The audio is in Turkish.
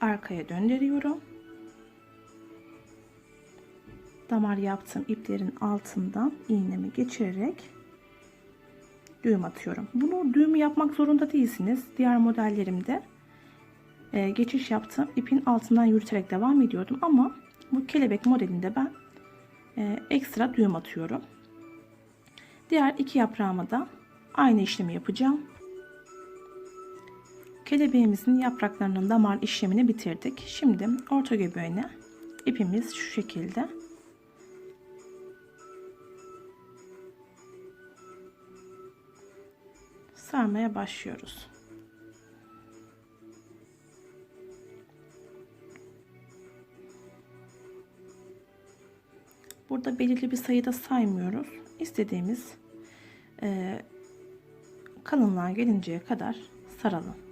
arkaya döndürüyorum. Damar yaptığım iplerin altından iğnemi geçirerek düğüm atıyorum. Bunu düğüm yapmak zorunda değilsiniz. Diğer modellerimde e, geçiş yaptım. ipin altından yürüterek devam ediyordum ama bu kelebek modelinde ben e, ekstra düğüm atıyorum. Diğer iki yaprağıma da aynı işlemi yapacağım. Kelebeğimizin yapraklarının damar işlemini bitirdik. Şimdi orta göbeğine ipimiz şu şekilde sarmaya başlıyoruz. Burada belirli bir sayıda saymıyoruz. İstediğimiz e, kalınlığa gelinceye kadar saralım.